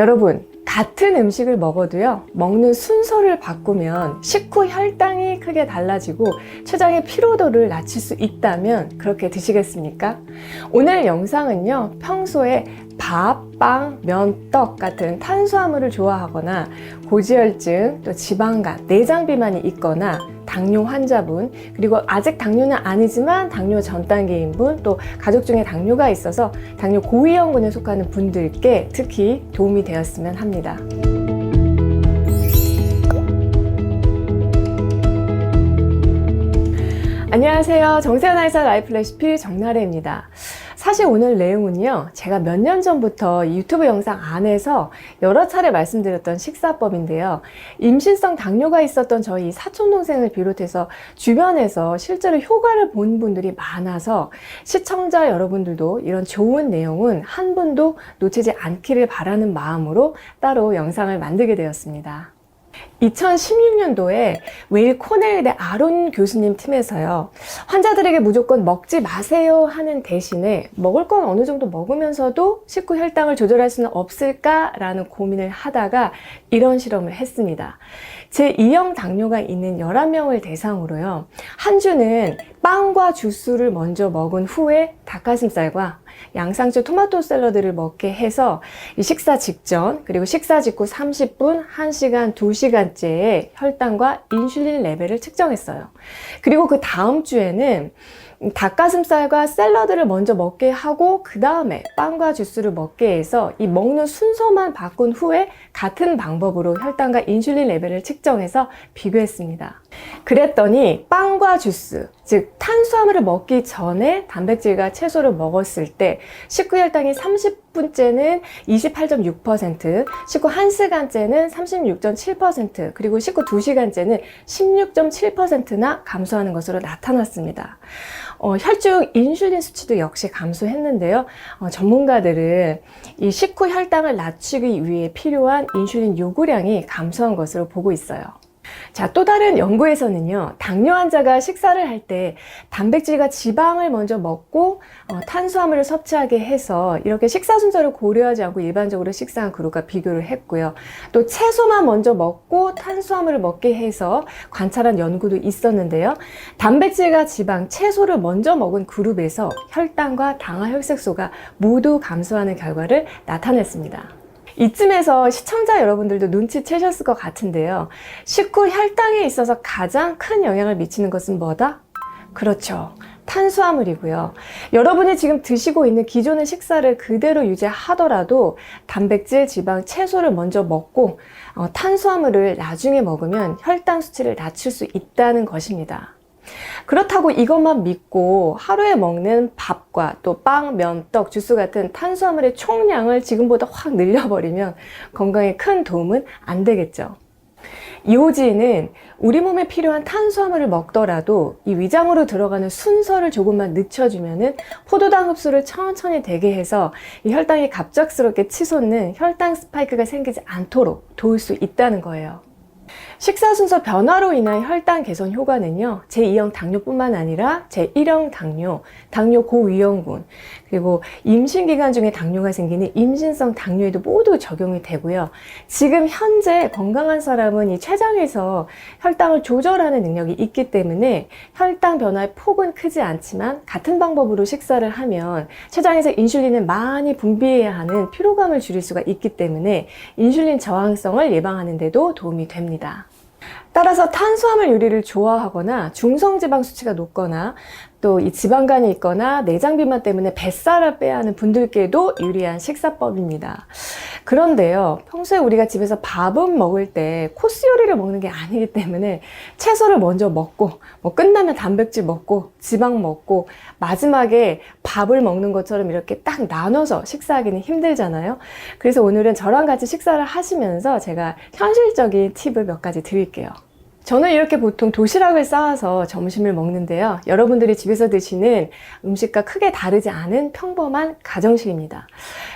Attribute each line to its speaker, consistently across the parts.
Speaker 1: 여러분, 같은 음식을 먹어도요, 먹는 순서를 바꾸면 식후 혈당이 크게 달라지고 췌장의 피로도를 낮출 수 있다면 그렇게 드시겠습니까? 오늘 영상은요, 평소에 밥, 빵, 면, 떡 같은 탄수화물을 좋아하거나 고지혈증, 또 지방간, 내장 비만이 있거나 당뇨 환자분, 그리고 아직 당뇨는 아니지만 당뇨 전 단계인 분, 또 가족 중에 당뇨가 있어서 당뇨 고위험군에 속하는 분들께 특히 도움이 되었으면 합니다. 안녕하세요. 정세현 아이사 라이프 레시피 정나래입니다. 사실 오늘 내용은요, 제가 몇 년 전부터 이 유튜브 영상 안에서 여러 차례 말씀드렸던 식사법인데요. 임신성 당뇨가 있었던 저희 사촌동생을 비롯해서 주변에서 실제로 효과를 본 분들이 많아서 시청자 여러분들도 이런 좋은 내용은 한 분도 놓치지 않기를 바라는 마음으로 따로 영상을 만들게 되었습니다. 2016년도에 웨일 코넬대 아론 교수님 팀에서요. 환자들에게 무조건 먹지 마세요 하는 대신에 먹을 건 어느 정도 먹으면서도 식후 혈당을 조절할 수는 없을까라는 고민을 하다가 이런 실험을 했습니다. 제2형 당뇨가 있는 11명을 대상으로요. 한 주는 빵과 주스를 먼저 먹은 후에 닭가슴살과 양상추 토마토 샐러드를 먹게 해서 이 식사 직전 그리고 식사 직후 30분, 1시간, 2시간 째의 혈당과 인슐린 레벨을 측정했어요. 그리고 그 다음 주에는 닭가슴살과 샐러드를 먼저 먹게 하고 그 다음에 빵과 주스를 먹게 해서 이 먹는 순서만 바꾼 후에 같은 방법으로 혈당과 인슐린 레벨을 측정해서 비교했습니다. 그랬더니 빵과 주스, 즉 탄수화물을 먹기 전에 단백질과 채소를 먹었을 때 식후 혈당이 30분째는 28.6%, 식후 1시간째는 36.7%, 그리고 식후 2시간째는 16.7%나 감소하는 것으로 나타났습니다. 어, 혈중 인슐린 수치도 역시 감소했는데요. 어, 전문가들은 이 식후 혈당을 낮추기 위해 필요한 인슐린 요구량이 감소한 것으로 보고 있어요. 자, 또 다른 연구에서는요, 당뇨 환자가 식사를 할 때 단백질과 지방을 먼저 먹고 어, 탄수화물을 섭취하게 해서 이렇게 식사 순서를 고려하지 않고 일반적으로 식사한 그룹과 비교를 했고요. 또 채소만 먼저 먹고 탄수화물을 먹게 해서 관찰한 연구도 있었는데요. 단백질과 지방, 채소를 먼저 먹은 그룹에서 혈당과 당화혈색소가 모두 감소하는 결과를 나타냈습니다. 이쯤에서 시청자 여러분들도 눈치채셨을 것 같은데요. 식후 혈당에 있어서 가장 큰 영향을 미치는 것은 뭐다? 그렇죠. 탄수화물이고요. 여러분이 지금 드시고 있는 기존의 식사를 그대로 유지하더라도 단백질, 지방, 채소를 먼저 먹고 어, 탄수화물을 나중에 먹으면 혈당 수치를 낮출 수 있다는 것입니다. 그렇다고 이것만 믿고 하루에 먹는 밥과 또 빵, 면, 떡, 주스 같은 탄수화물의 총량을 지금보다 확 늘려버리면 건강에 큰 도움은 안 되겠죠. 이오지는 우리 몸에 필요한 탄수화물을 먹더라도 이 위장으로 들어가는 순서를 조금만 늦춰주면은 포도당 흡수를 천천히 되게 해서 이 혈당이 갑작스럽게 치솟는 혈당 스파이크가 생기지 않도록 도울 수 있다는 거예요. 식사 순서 변화로 인한 혈당 개선 효과는요, 제2형 당뇨뿐만 아니라 제1형 당뇨, 당뇨 고위험군, 그리고 임신 기간 중에 당뇨가 생기는 임신성 당뇨에도 모두 적용이 되고요. 지금 현재 건강한 사람은 이 췌장에서 혈당을 조절하는 능력이 있기 때문에 혈당 변화의 폭은 크지 않지만 같은 방법으로 식사를 하면 췌장에서 인슐린을 많이 분비해야 하는 피로감을 줄일 수가 있기 때문에 인슐린 저항성을 예방하는 데도 도움이 됩니다. 따라서 탄수화물 요리를 좋아하거나 중성지방 수치가 높거나 또 이 지방간이 있거나 내장 비만 때문에 뱃살을 빼야 하는 분들께도 유리한 식사법입니다. 그런데요, 평소에 우리가 집에서 밥은 먹을 때 코스 요리를 먹는 게 아니기 때문에 채소를 먼저 먹고, 뭐 끝나면 단백질 먹고, 지방 먹고, 마지막에 밥을 먹는 것처럼 이렇게 딱 나눠서 식사하기는 힘들잖아요. 그래서 오늘은 저랑 같이 식사를 하시면서 제가 현실적인 팁을 몇 가지 드릴게요. 저는 이렇게 보통 도시락을 쌓아서 점심을 먹는데요. 여러분들이 집에서 드시는 음식과 크게 다르지 않은 평범한 가정식입니다.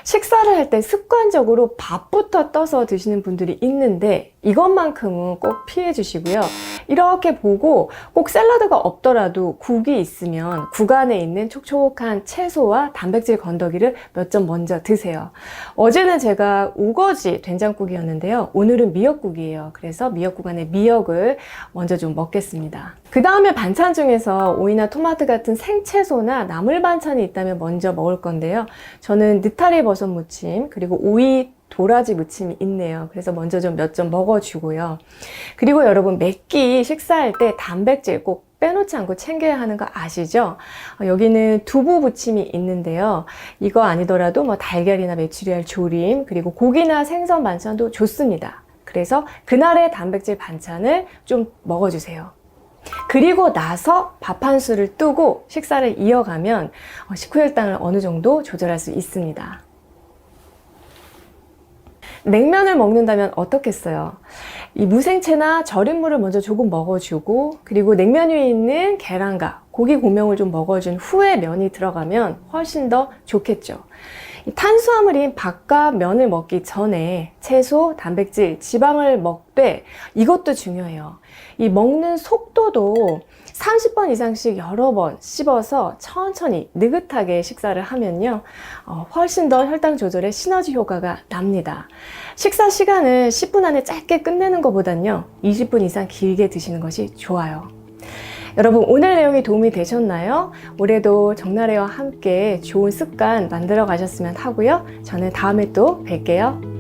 Speaker 1: 식사를 할 때 습관적으로 밥부터 떠서 드시는 분들이 있는데 이것만큼은 꼭 피해 주시고요. 이렇게 보고 꼭 샐러드가 없더라도 국이 있으면 국 안에 있는 촉촉한 채소와 단백질 건더기를 몇 점 먼저 드세요. 어제는 제가 우거지 된장국이었는데요. 오늘은 미역국이에요. 그래서 미역국 안에 미역을 먼저 좀 먹겠습니다. 그 다음에 반찬 중에서 오이나 토마토 같은 생채소나 나물 반찬이 있다면 먼저 먹을 건데요. 저는 느타리 버섯 무침, 그리고 오이 도라지 무침이 있네요. 그래서 먼저 좀 몇 점 먹어주고요. 그리고 여러분, 매끼 식사할 때 단백질 꼭 빼놓지 않고 챙겨야 하는 거 아시죠? 어, 여기는 두부 부침이 있는데요. 이거 아니더라도 뭐 달걀이나 메추리알 조림, 그리고 고기나 생선 반찬도 좋습니다. 그래서 그날의 단백질 반찬을 좀 먹어주세요. 그리고 나서 밥 한 술을 뜨고 식사를 이어가면 어, 식후혈당을 어느 정도 조절할 수 있습니다. 냉면을 먹는다면 어떻겠어요? 이 무생채나 절인 물을 먼저 조금 먹어주고 그리고 냉면 위에 있는 계란과 고기 고명을 좀 먹어준 후에 면이 들어가면 훨씬 더 좋겠죠. 이 탄수화물인 밥과 면을 먹기 전에 채소, 단백질, 지방을 먹되 이것도 중요해요. 이 먹는 속도도 30번 이상씩 여러 번 씹어서 천천히 느긋하게 식사를 하면요. 어, 훨씬 더 혈당 조절에 시너지 효과가 납니다. 식사 시간을 10분 안에 짧게 끝내는 것보단요. 20분 이상 길게 드시는 것이 좋아요. 여러분 오늘 내용이 도움이 되셨나요? 올해도 정나래와 함께 좋은 습관 만들어 가셨으면 하고요. 저는 다음에 또 뵐게요.